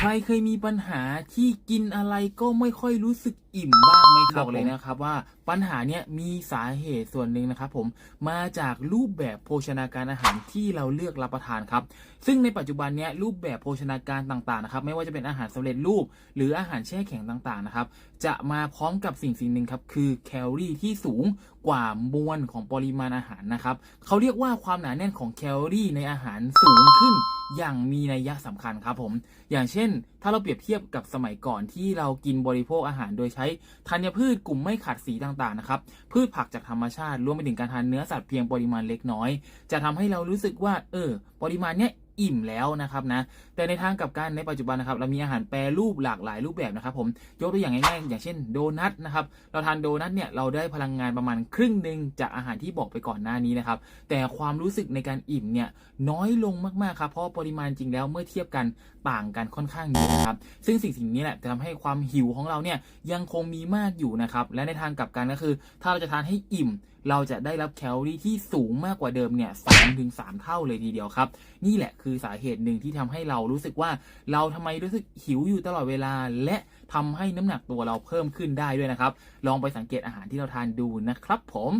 ใครเคยมีปัญหาที่กินอะไรก็ไม่ค่อยรู้สึกอิ่มบ้างไหมครับบอกเลยนะครับว่าปัญหาเนี้ยมีสาเหตุส่วนหนึ่งนะครับผมมาจากรูปแบบโภชนาการอาหารที่เราเลือกรับประทานครับ ซึ่งในปัจจุบันเนี้ยรูปแบบโภชนาการต่างๆนะครับไม่ว่าจะเป็นอาหารสำเร็จรูป หรืออาหารแช่แข็งต่างๆนะครับจะมาพร้อมกับสิ่งสิ่งหนึ่งครับคือแคลอรี่ที่สูงกว่ามวลของปริมาณอาหารนะครับเขาเรียกว่าความหนาแน่นของแคลอรี่ในอาหารสูงขึ้น อย่างมีนัยยะสำคัญครับผม อย่างเช่น ถ้าเราเปรียบเทียบกับสมัยก่อนที่เรากินบริโภคอาหารโดยใช้ธัญพืชกลุ่มไม่ขัดสีต่างๆนะครับ พืชผักจากธรรมชาติรวมไปถึงการทานเนื้อสัตว์เพียงปริมาณเล็กน้อย จะทำให้เรารู้สึกว่า เออ ปริมาณเนี้ย อิ่มแล้วนะครับนะแต่ในทางกับกันในปัจจุบันนะครับเรามีอาหารแปรรูปหลากหลายรูปแบบนะครับผมยกตัวอย่างง่ายๆอย่างเช่นโดนัทนะครับเราทานโดนัทเนี่ยเราได้พลังงานประมาณครึ่งหนึ่งจากอาหารที่บอกไปก่อนหน้านี้นะครับแต่ความรู้สึกในการอิ่มเนี่ยน้อยลงมากๆครับเพราะปริมาณจริงแล้วเมื่อเทียบกันต่างกันค่อนข้างเยอะนะครับซึ่งสิ่งสิ่งนี้แหละจะทำให้ความหิวของเราเนี่ยยังคงมีมากอยู่นะครับและในทางกลับกันก็คือ ถ้าเราจะทานให้อิ่มเราจะได้รับแคลอรี่ที่สูงมากกว่าเดิมเนี่ยสองถึงสามเท่าเลยทีเดียวครับ นี่แหละคือสาเหตุหนึ่งที่ทำให้เรารู้สึกว่าเราทำไมรู้สึกหิวอยู่ตลอดเวลา และทำให้น้ำหนักตัวเราเพิ่มขึ้นได้ด้วยนะครับ ลองไปสังเกตอาหารที่เราทานดูนะครับผม